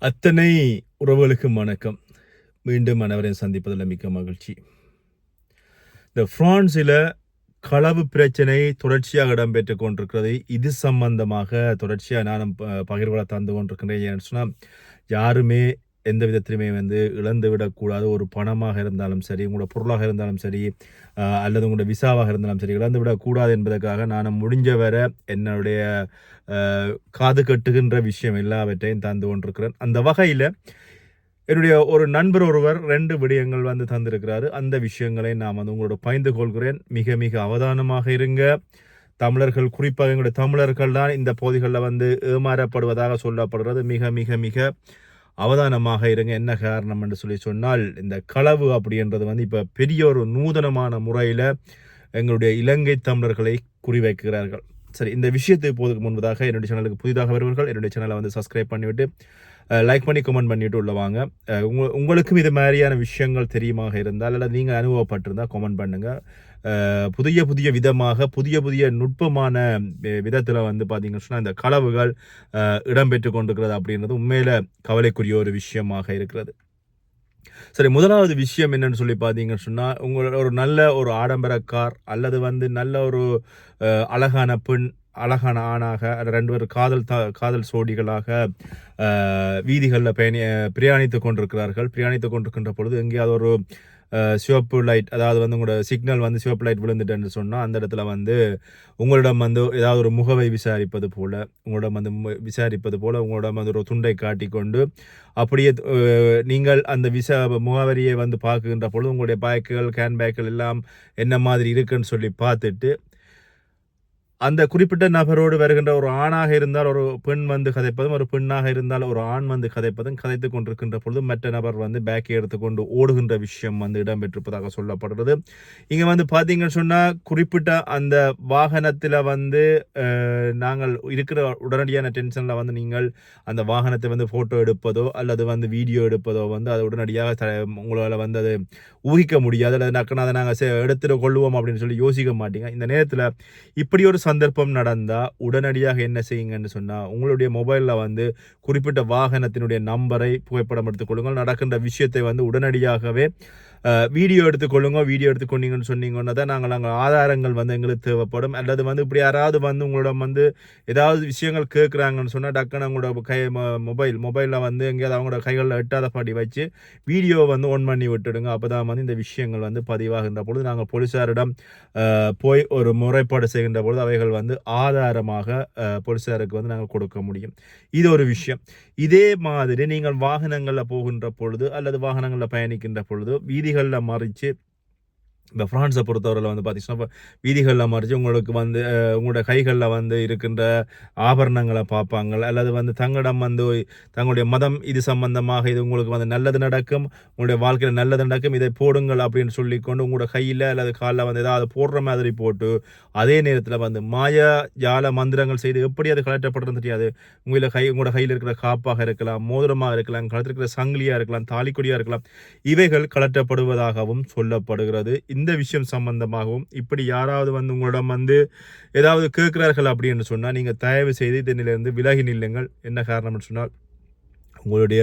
அத்தனை உறவுகளுக்கும் வணக்கம். மீண்டும் அனைவரையும் சந்திப்பதில் மிக்க மகிழ்ச்சி. இந்த பிரான்சில் களவு பிரச்சனை தொடர்ச்சியாக இடம்பெற்று கொண்டிருக்கிறது. இது சம்பந்தமாக தொடர்ச்சியாக நானும் ப- பகிர்வுகளை தந்து கொண்டிருக்கிறேன் ஏன்னு சொன்னால் யாருமே எந்த விதத்திலுமே வந்து இழந்து விடக்கூடாது. ஒரு பணமாக இருந்தாலும் சரி உங்களோட பொருளாக இருந்தாலும் சரி அல்லது உங்களோட விசாவாக இருந்தாலும் சரி இழந்து விடக்கூடாது என்பதற்காக நான் முடிஞ்ச வரை என்னுடைய காது கட்டுகின்ற விஷயம் எல்லாவற்றையும் தந்து கொண்டிருக்கிறேன். அந்த வகையில் என்னுடைய ஒரு நண்பர் ஒருவர் ரெண்டு விடயங்கள் வந்து தந்திருக்கிறாரு. அந்த விஷயங்களை நான் வந்து உங்களோட பயந்து கொள்கிறேன். மிக மிக அவதானமாக இருங்க. தமிழர்கள் குறிப்பாக எங்களுடைய தமிழர்கள் தான் இந்த பகுதிகளில் வந்து ஏமாறப்படுவதாக சொல்லப்படுறது மிக மிக மிக அவதானமாக இருங்க என்ன காரணம் என்று சொல்லி சொன்னால் இந்த களவு அப்படின்றது வந்து இப்போ பெரிய ஒரு நூதனமான முறையில் எங்களுடைய இலங்கை தமிழர்களை குறிவைக்கிறார்கள். சரி இந்த விஷயத்தை போதுக்கு முன்பதாக என்னுடைய சேனலுக்கு புதிதாக வருவர்கள் என்னுடைய சேனலை வந்து சப்ஸ்கிரைப் பண்ணிவிட்டு லைக் பண்ணி கமெண்ட் பண்ணிவிட்டு உள்ள வாங்க. உங்களுக்கும் இது மாதிரியான விஷயங்கள் தெரியுமாக இருந்தால் அல்லது நீங்கள் அனுபவப்பட்டிருந்தால் கமெண்ட் பண்ணுங்கள் புதிய புதிய விதமாக புதிய புதிய நுட்பமான விதத்தில் வந்து பார்த்தீங்கன்னு சொன்னால் இந்த களவுகள் இடம்பெற்று கொண்டிருக்கிறது அப்படின்றது உண்மையில் கவலைக்குரிய ஒரு விஷயமாக இருக்கிறது. சரி முதலாவது விஷயம் என்னன்னு சொல்லி பார்த்தீங்கன்னு சொன்னால் உங்களோட ஒரு நல்ல ஒரு ஆடம்பர கார் அல்லது வந்து நல்ல ஒரு அழகான பெண் அழகான ஆணாக ரெண்டு பேர் காதல் த காதல் சோடிகளாக வீதிகளில் பயணி பிரயாணித்து கொண்டிருக்கிறார்கள். பிரயாணித்து கொண்டிருக்கின்ற பொழுது எங்கேயாவது ஒரு சிவப்பு லைட் அதாவது வந்து உங்களோட சிக்னல் வந்து சிவப்பு லைட் விழுந்துட்டேன்னு சொன்னால் அந்த இடத்துல வந்து உங்களிடம் வந்து ஏதாவது ஒரு முகவை விசாரிப்பது போல் உங்களிடம் வந்து மு- விசாரிப்பது போல் உங்களிடம் வந்து ஒரு துண்டை காட்டிக்கொண்டு அப்படியே நீங்கள் அந்த விசா முகவரியை வந்து பார்க்குகின்ற பொழுது உங்களுடைய பேக்குகள் கேன் பேக்குகள் எல்லாம் என்ன மாதிரி இருக்குன்னு சொல்லி பார்த்துட்டு அந்த குறிப்பிட்ட நபரோடு வருகின்ற ஒரு ஆணாக இருந்தால் ஒரு பெண் வந்து கதைப்பதும் ஒரு பெண்ணாக இருந்தால் ஒரு ஆண் வந்து கதைப்பதும் கதைத்து கொண்டிருக்கின்ற பொழுது மற்ற நபர் வந்து பேக்கை எடுத்துக்கொண்டு ஓடுகின்ற விஷயம் வந்து இடம்பெற்றிருப்பதாக சொல்லப்படுறது இங்கே வந்து பார்த்தீங்கன்னு சொன்னால் குறிப்பிட்ட அந்த வாகனத்தில் வந்து நாங்கள் இருக்கிற உடனடியான டென்ஷனில் வந்து நீங்கள் அந்த வாகனத்தை வந்து ஃபோட்டோ எடுப்பதோ அல்லது வந்து வீடியோ எடுப்பதோ வந்து அதை உடனடியாக த உங்களால் வந்து அது ஊகிக்க முடியாது. அல்லது நக்கன அதை நாங்கள் எடுத்துட்டு கொள்ளுவோம் அப்படின்னு சொல்லி யோசிக்க மாட்டீங்க. இந்த நேரத்தில் இப்படி ஒரு சந்தர்ப்பம் நடந்தால் உடனடியாக என்ன செய்யுங்கன்னு சொன்னால் உங்களுடைய மொபைலில் வந்து குறிப்பிட்ட வாகனத்தினுடைய நம்பரை புகைப்படம் எடுத்துக்கொள்ளுங்கள் நடக்கின்ற விஷயத்தை வந்து உடனடியாகவே வீடியோ எடுத்துக்கொள்ளுங்க வீடியோ எடுத்துக்கொண்டீங்கன்னு சொன்னீங்கன்னா தான் நாங்கள் நாங்கள் ஆதாரங்கள் வந்து எங்களுக்கு தேவைப்படும். அல்லது வந்து இப்படி யாராவது வந்து உங்களோட வந்து ஏதாவது விஷயங்கள் கேட்குறாங்கன்னு சொன்னால் டக்குன்னு அவங்களோட கை மொபைல் மொபைலில் வந்து எங்கேயாவது அவங்களோட கைகளில் எட்டாத பாடி வச்சு வீடியோ வந்து ஒன் பண்ணி விட்டுடுங்க. அப்போ தான் வந்து இந்த விஷயங்கள் வந்து பதிவாகின்ற பொழுது நாங்கள் போலீஸாரிடம் போய் ஒரு முறைப்பாடு செய்கின்ற பொழுது அவைகள் வந்து ஆதாரமாக போலீஸாருக்கு வந்து நாங்கள் கொடுக்க முடியும். இது ஒரு விஷயம். இதே மாதிரி நீங்கள் வாகனங்களில் போகின்ற பொழுது அல்லது வாகனங்களில் பயணிக்கின்ற பொழுது வீதி வீதிகளில் மறித்து இந்த ஃப்ரான்ஸை பொறுத்தவரையில் வந்து பார்த்தீங்கன்னா வீதிகளில் மறைச்சு உங்களுக்கு வந்து உங்களோட கைகளில் வந்து இருக்கின்ற ஆபரணங்களை பார்ப்பாங்க. அல்லது வந்து தங்களிடம் வந்து தங்களுடைய மதம் இது சம்பந்தமாக இது உங்களுக்கு வந்து நல்லது நடக்கும் உங்களுடைய வாழ்க்கையில் நல்லது நடக்கும் இதை போடுங்கள் அப்படின்னு சொல்லிக்கொண்டு உங்களோட கையில் அல்லது காலில் வந்து ஏதாவது போடுற மாதிரி போட்டு அதே நேரத்தில் வந்து மாய ஜால மந்திரங்கள் செய்து எப்படி அது கலட்டப்படுறது தெரியாது. உங்களோட கை உங்களோட கையில் இருக்கிற காப்பாக இருக்கலாம் மோதிரமாக இருக்கலாம் கழுத்தில் இருக்கிற சங்கிலியாக இருக்கலாம் தாலிக்கொடியாக இருக்கலாம் இவைகள் கலட்டப்படுவதாகவும் சொல்லப்படுகிறது. இந்த விஷயம் சம்பந்தமாகவும் இப்படி யாராவது வந்து உங்களிடம் வந்து ஏதாவது கேட்குறார்கள் அப்படின்னு சொன்னால் நீங்கள் தயவு செய்து இதனிலிருந்து விலகி நில்லுங்கள். என்ன காரணம்னு சொன்னால் உங்களுடைய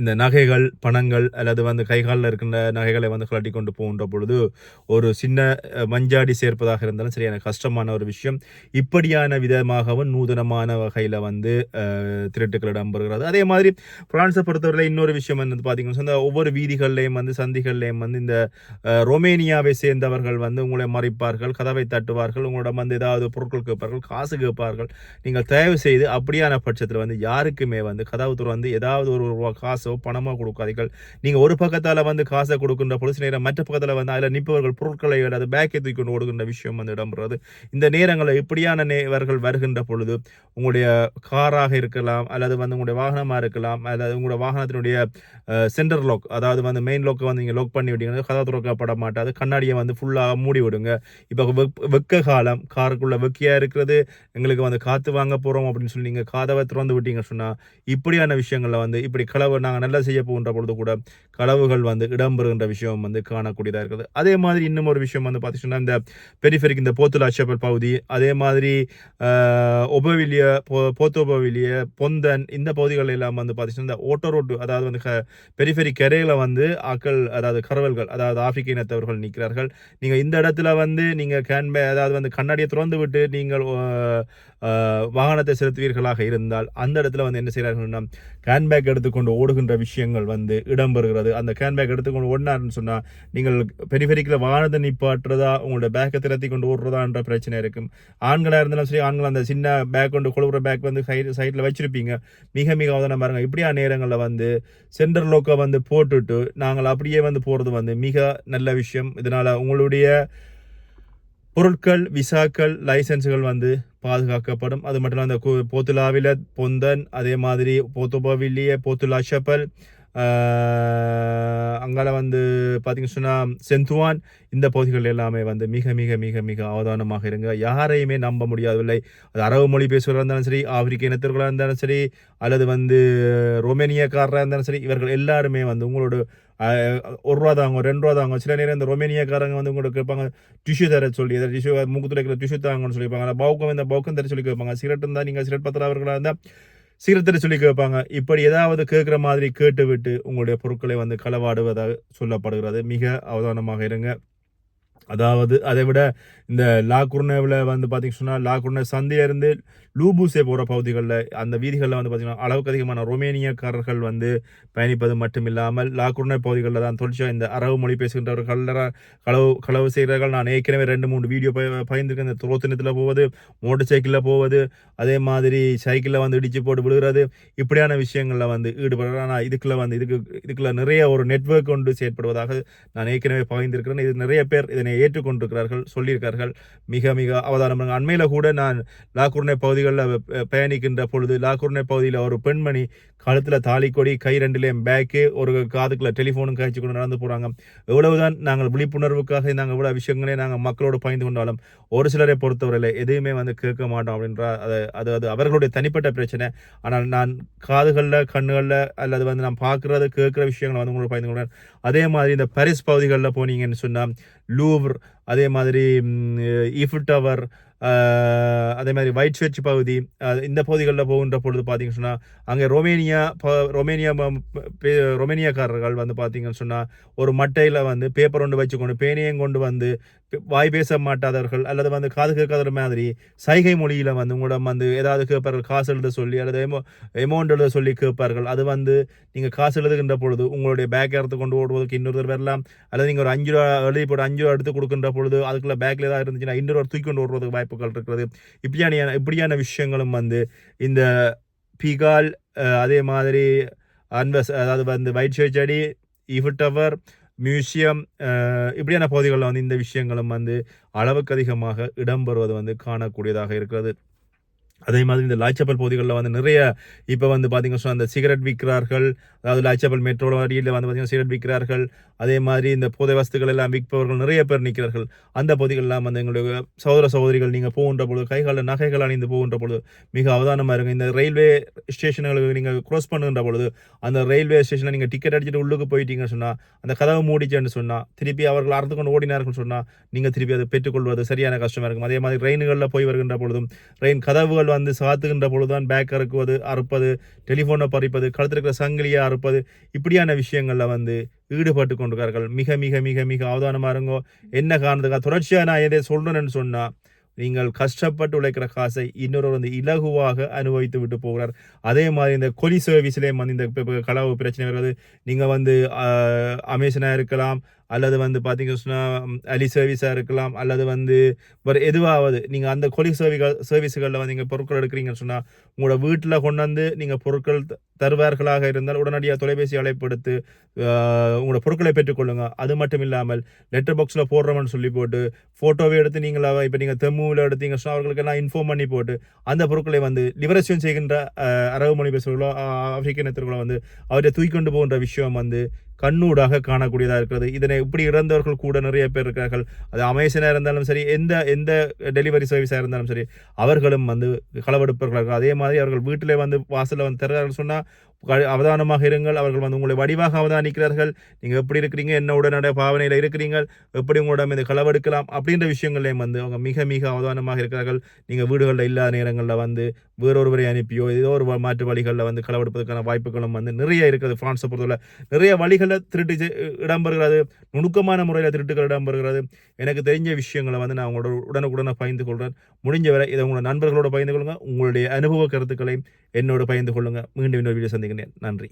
இந்த நகைகள் பணங்கள் அல்லது வந்து கைகாலில் இருக்கின்ற நகைகளை வந்து கலட்டி கொண்டு போகின்ற பொழுது ஒரு சின்ன மஞ்சாடி சேர்ப்பதாக இருந்தாலும் சரியான கஷ்டமான ஒரு விஷயம். இப்படியான விதமாகவும் நூதனமான வகையில் வந்து திருட்டுக்கள் இடம்பெறுகிறது. அதே மாதிரி பிரான்ஸை பொறுத்தவரையில் இன்னொரு விஷயம் வந்து பார்த்தீங்கன்னா இந்த ஒவ்வொரு வீதிகள்லையும் வந்து சந்திகள்லையும் வந்து இந்த ரொமேனியாவை சேர்ந்தவர்கள் வந்து உங்களை மறைப்பார்கள் கதவை தட்டுவார்கள் உங்களிடம் வந்து ஏதாவது பொருட்கள் கேட்பார்கள் காசு கேட்பார்கள். நீங்கள் தயவு செய்து அப்படியான பட்சத்தில் வந்து யாருக்குமே வந்து கதவு வந்து ஏதாவது ஒரு ரூபா காசோ பணமோ கொடுக்காதீர்கள். நீங்கள் ஒரு பக்கத்தால் வந்து காசை கொடுக்கின்ற பொழுது நேரம் மற்ற பக்கத்தில் வந்து அதில் நிற்பவர்கள் பொருட்களை அல்லது பேக்கை தூக்கி கொண்டு ஓடுகின்ற விஷயம் வந்து இடம்பெறுறது இந்த நேரங்களில் இப்படியான நேவர்கள் வருகின்ற பொழுது உங்களுடைய காராக இருக்கலாம் அல்லது வந்து உங்களுடைய வாகனமாக இருக்கலாம் அல்லது உங்களுடைய வாகனத்தினுடைய சென்டர் லாக் அதாவது வந்து மெயின் லாக்கை வந்து நீங்கள் லாக் பண்ணி விட்டீங்கன்னா கதவு திறக்கப்பட மாட்டாது. கண்ணாடியை வந்து ஃபுல்லாக மூடி விடுங்க. இப்போ வெக் வெக்க காலம் காருக்குள்ளே வெக்கையாக இருக்கிறது எங்களுக்கு வந்து காற்று வாங்க போகிறோம் அப்படின்னு சொல்லி நீங்கள் காதவை திறந்து விட்டீங்கன்னு சொன்னால் இப்படியான மாதிரியான விஷயங்களில் வந்து இப்படி களவு நாங்கள் நல்லா செய்ய போகின்ற பொழுது கூட களவுகள் வந்து இடம்பெறுகின்ற விஷயம் வந்து காணக்கூடியதாக இருக்குது. அதே மாதிரி இன்னும் ஒரு விஷயம் வந்து பார்த்தீங்கன்னா இந்த பெரிஃபெரிக் இந்த போத்துல அச்சப்பல் பகுதி அதே மாதிரி ஒபவிலிய போ போத்தோபவிலிய பொந்தன் இந்த பகுதிகள் எல்லாம் வந்து பார்த்தீங்கன்னா இந்த ஓட்டோ ரோட்டு அதாவது வந்து பெரிஃபெரி கரையில் வந்து ஆக்கள் அதாவது கரவல்கள் அதாவது ஆப்பிரிக்க இனத்தவர்கள் நிற்கிறார்கள். நீங்கள் இந்த இடத்துல வந்து நீங்கள் கேன்பே அதாவது வந்து கண்ணாடியை திறந்து விட்டு நீங்கள் வாகனத்தை செலுத்துவீர்களாக இருந்தால் அந்த இடத்துல வந்து என்ன செய்கிறார்கள்னா கேன்பேக் எடுத்துக்கொண்டு ஓடுகின்ற விஷயங்கள் வந்து இடம்பெறுகிறது. அந்த கேன்பேக் எடுத்துக்கொண்டு ஓடினார்னு சொன்னால் நீங்கள் பெரிஃபெரிக்கில் வாகனத்தை நிப்பாட்டுறதா உங்களோட பேக்கை திரத்தி கொண்டு ஓடுறதான்ற பிரச்சனை இருக்கும். ஆண்களாக இருந்தாலும் சரி ஆண்கள் அந்த சின்ன பேக் கொண்டு கொழுவுற பேக் வந்து சைட் சைட்டில் வச்சுருப்பீங்க. மிக மிக அவதானம் பாருங்கள் இப்படியா நேரங்களில் வந்து சென்டர் லோக்கை வந்து போட்டுட்டு நாங்கள் அப்படியே வந்து போகிறது வந்து மிக நல்ல விஷயம். இதனால் உங்களுடைய பொருட்கள் விசாக்கள் லைசன்ஸுகள் வந்து பாதுகாக்கப்படும். அது மட்டும் இல்லாமல் அந்த போத்துலாவில் பொந்தன் அதே மாதிரி போத்துபாவிலேயே போத்துலா ஷப்பல் அங்கால வந்து பார்த்திங்க சொன்னால் செந்துவான் இந்த பகுதிகள் எல்லாமே வந்து மிக மிக மிக மிக அவதானமாக இருங்க. யாரையுமே நம்ப முடியாதவில்லை அது அரபு மொழி பேசுவதாக இருந்தாலும் சரி ஆப்பிரிக்க இனத்திற்குள்ளாக இருந்தாலும் சரி அல்லது வந்து ரொமேனியக்காரராக இருந்தாலும் சரி இவர்கள் எல்லாருமே வந்து உங்களோட ஒரு ரூபா தாங்க ரெண்டு ரூபா தாங்க சில நேரம் இந்த ரொமேனியாக்காரங்க வந்து உங்களுக்கு கேட்பாங்க டிஷ்யூ தர சொல்லி அதை டிஷ்யூ மூக்கு துடைக்கிற டிஷ்யூ தாங்கன்னு சொல்லிப்பாங்க பவுக்கம் இந்த பவுக்கம் தர சொல்லி கேட்பாங்க. சிகரெட் இருந்தால் நீங்கள் சிகரெட் பத்திரவர்களாக இருந்தால் சீரத்தில் சொல்லி கேட்பாங்க. இப்படி ஏதாவது கேட்குற மாதிரி கேட்டுவிட்டு உங்களுடைய பொருட்களை வந்து களவாடுவதாக சொல்லப்படுகிறது. மிக அவதானமாக இருங்க. அதாவது அதை விட இந்த லாக்குர்னேவில் வந்து பார்த்தீங்கன்னா சொன்னால் லாக்குர்னே சந்தையிலேருந்து லூபூசே போகிற பகுதிகளில் அந்த வீதிகளில் வந்து பார்த்திங்கன்னா அளவுக்கு அதிகமான ரொமேனியக்காரர்கள் வந்து பயணிப்பது மட்டும் இல்லாமல் லாக்குர்னே பகுதிகளில் தான் தொழிற்சா இந்த அரபு மொழி பேசுகின்றவர்கள் களவு களவு செய்கிறார்கள். நான் ஏற்கனவே ரெண்டு மூணு வீடியோ பயந்துருக்கேன் இந்த துரோத்தினத்தில் போவது மோட்டர் சைக்கிளில் போவது அதே மாதிரி சைக்கிளில் வந்து இடிச்சு போட்டு விழுகிறது இப்படியான விஷயங்களில் வந்து ஈடுபடுற ஆனால் இதுக்குள்ளே வந்து இதுக்கு இதுக்குள்ள நிறைய ஒரு நெட்ஒர்க் கொண்டு செயற்படுவதாக நான் ஏற்கனவே பகிர்ந்திருக்கிறேன். இது நிறைய பேர் இதனை ஏற்றுக்கொண்டிருக்கிறார்கள் சொல்லியிருக்கார்கள் மிக மிக அவதானம் அண்மையில் கூட நான் லாக்குர்னே பகுதிகளில் பயணிக்கின்ற பொழுது லாக்குர்னே பகுதியில் ஒரு பெண்மணி கழுத்தில் தாலி கொடி கை ரெண்டுலேயும் பேக்கு ஒரு காதுக்குள்ள டெலிஃபோனும் காய்ச்சி கொண்டு நடந்து போகிறாங்க எவ்வளவுதான் நாங்கள் விழிப்புணர்வுக்காக நாங்கள் இவ்வளோ விஷயங்களே நாங்கள் மக்களோடு பயந்து கொண்டாலும் ஒரு சிலரை பொறுத்தவரையில் எதுவுமே வந்து கேட்க மாட்டோம் அப்படின்ற அது அது அது அவர்களுடைய தனிப்பட்ட பிரச்சனை. ஆனால் நான் காதுகளில் கண்ணுகளில் அல்லது வந்து நான் பார்க்குறது கேட்குற விஷயங்களை வந்து உங்களோட பயந்து கொண்டேன் அதே மாதிரி இந்த பரிஸ் பகுதிகளில் போனீங்கன்னு சொன்னால் Лувр அதே மாதிரி ஈஃபில் டவர் அதே மாதிரி ஒயிட் சர்ச் பகுதி இந்த பகுதிகளில் போகின்ற பொழுது பார்த்தீங்கன்னு சொன்னால் அங்கே ரொமேனியா ரொமேனியா ரொமேனியாக்காரர்கள் வந்து பார்த்தீங்கன்னு சொன்னால் ஒரு மட்டையில் வந்து பேப்பர் ஒன்று வச்சுக்கொண்டு பேனையும் கொண்டு வந்து வாய் பேச மாட்டாதவர்கள் அல்லது வந்து காது கேட்காத மாதிரி சைகை மொழியில் வந்து உங்களிடம் வந்து ஏதாவது கேட்பார்கள் காசு எழுத சொல்லி அல்லது எமோ எமௌண்ட் எழுத சொல்லி கேட்பார்கள். அது வந்து நீங்கள் காசு எழுதுகின்ற பொழுது உங்களுடைய பேக் எடுத்து கொண்டு ஓடுவதற்கு இன்னொருத்தர் வரலாம் அல்லது நீங்கள் ஒரு அஞ்சு ரூபா எழுதி போட்டு அஞ்சு ரூபா எடுத்து கொடுக்கின்ற பொழுது அதுக்குள்ள பேக்கில் ஏதாவது இருந்துச்சுன்னா இன்னொரு தூக்கி கொண்டு ஓடுறதுக்கு வாய்ப்புகள் இருக்கிறது. இப்படியான இப்படியான விஷயங்களும் வந்து இந்த பிகால் அதே மாதிரி அன்வஸ் அதாவது வந்து வைட் செடி ஈஃபில் டவர் மியூசியம் இப்படியான பகுதிகளில் வந்து இந்த விஷயங்களும் வந்து அளவுக்கு அதிகமாக இடம்பெறுவது வந்து காணக்கூடியதாக இருக்கிறது. அதே மாதிரி இந்த லாய்ச்சப்பல் பகுதிகளில் வந்து நிறைய இப்போ வந்து பார்த்திங்கன்னா சொன்னால் அந்த சிகரெட் விற்கிறார்கள். அதாவது லாய்ச்சப்பல் மெட்ரோ வரியில் வந்து பார்த்தீங்கன்னா சிகரெட் விற்கிறார்கள். அதே மாதிரி இந்த போதை வஸ்துக்கள் எல்லாம் விற்பவர்கள் நிறைய பேர் நிற்கிறார்கள். அந்த பகுதிகளெல்லாம் வந்து எங்களுடைய சகோதர சகோதரிகள் நீங்கள் போகின்ற பொழுது கைகால நகைகள் அணிந்து போகின்ற பொழுது மிக அவதானமாக இருக்கும். இந்த ரயில்வே ஸ்டேஷன்களுக்கு நீங்கள் க்ரோஸ் பண்ணுகின்ற பொழுது அந்த ரயில்வே ஸ்டேஷனில் நீங்கள் டிக்கெட் அடிச்சுட்டு உள்ளுக்கு போயிட்டீங்கன்னு சொன்னால் அந்த கதவை மூடிச்சேன்னு சொன்னால் திருப்பி அவர்கள் அறுத்து கொண்டு ஓடினார்கள் சொன்னால் நீங்கள் திருப்பி அதை பெற்றுக்கொள்வது சரியான கஷ்டமாக இருக்கும். அதே மாதிரி ட்ரெயின்களில் போய் வருகின்ற பொழுதும் ட்ரெயின் கதவுகள் வந்து சாத்துகின்ற பொழுதுதான் பேக் அறுக்குவது அறுப்பது டெலிஃபோனை பறிப்பது கழுத்தில் இருக்கிற சங்கிலியை அறுப்பது இப்படியான விஷயங்களில் வந்து ஈடுபட்டு கொண்டிருக்கார்கள் மிக மிக மிக மிக அவதானமாக இருங்கோ. என்ன காரணத்துக்காக? தொடர்ச்சியாக நான் எதை சொல்கிறேன்னு சொன்னால் நீங்கள் கஷ்டப்பட்டு உழைக்கிற காசை இன்னொரு வந்து இலகுவாக அனுபவித்து விட்டு போகிறார். அதே மாதிரி இந்த கொலி சர்வீஸ்லேயும் வந்து இந்த களவு பிரச்சனை வருது நீங்கள் வந்து அமேசனாக இருக்கலாம் அல்லது வந்து பார்த்தீங்கன்னு சொன்னால் அலி சர்வீஸாக இருக்கலாம் அல்லது வந்து வேறு எதுவாவது நீங்கள் அந்த கொலி சர்வீகள் சர்வீஸுகளில் வந்து நீங்கள் பொருட்கள் எடுக்கிறீங்கன்னு சொன்னால் உங்களோட வீட்டில் கொண்டு வந்து நீங்கள் பொருட்கள் தருவார்களாக இருந்தால் உடனடியாக தொலைபேசி அழைப்படுத்து உங்களோட பொருட்களை பெற்றுக்கொள்ளுங்க. அது மட்டும் இல்லாமல் லெட்டர் பாக்ஸில் போடுறோம்னு சொல்லி போட்டு ஃபோட்டோவை எடுத்து நீங்கள் இப்போ நீங்கள் தெம்முவில் எடுத்தீங்க சொன்னால் அவர்களுக்கெல்லாம் இன்ஃபார்ம் பண்ணி போட்டு அந்த பொருட்களை வந்து லிபரேஷன் செய்கின்ற அரபு மொழி பேசுகிறவர்களோ ஆப்பிரிக்க இனத்தர்களோ வந்து அவரை தூக்கி கொண்டு போகின்ற விஷயம் வந்து கண்ணூடாக காணக்கூடியதாக இருக்கிறது. இதனை இப்படி இறந்தவர்கள் கூட நிறைய பேர் இருக்கிறார்கள். அது அமேசனாக இருந்தாலும் சரி எந்த எந்த டெலிவரி சர்வீஸாக இருந்தாலும் சரி அவர்களும் வந்து களவெடுப்பவர்கள் அதே மாதிரி அவர்கள் வீட்டிலே வந்து வாசலில் வந்து தருகிறார்கள் சொன்னால் அவதானமாக இருங்கள். அவர்கள் வந்து உங்களை வடிவாக அவதானிக்கிறார்கள். நீங்கள் எப்படி இருக்கிறீங்க? என்ன உடனடி பாவனையில் இருக்கிறீங்க எப்படி உங்களிடம் இந்த களவெடுக்கலாம்? அப்படின்ற விஷயங்களையும் வந்து அவங்க மிக மிக அவதானமாக இருக்கிறார்கள். நீங்கள் வீடுகளில் இல்லாத நேரங்களில் வந்து வேறொருவரை அனுப்பியோ ஏதோ ஒரு மாற்று வழிகளில் வந்து களவெடுப்பதற்கான வாய்ப்புகளும் வந்து நிறைய இருக்கிறது ஃப்ரான்ஸை பொறுத்தவரை. நிறைய வழிகளில் திருட்டு இடம்பெறுகிறது. நுணுக்கமான முறையில் திருட்டுகள் இடம்பெறுகிறது. எனக்கு தெரிஞ்ச விஷயங்களை வந்து நான் உங்களோட உடனுக்குடனே பகிர்ந்து கொள்கிறேன் முடிஞ்ச வரை இதை உங்களோட நண்பர்களோட பகிர்ந்து கொள்ளுங்கள் உங்களுடைய அனுபவ கருத்துக்களையும் என்னோடு பகிர்ந்து கொள்ளுங்கள் மீண்டும் இன்னொரு வீடியோ சந்திக்கிறேன். நன்றி.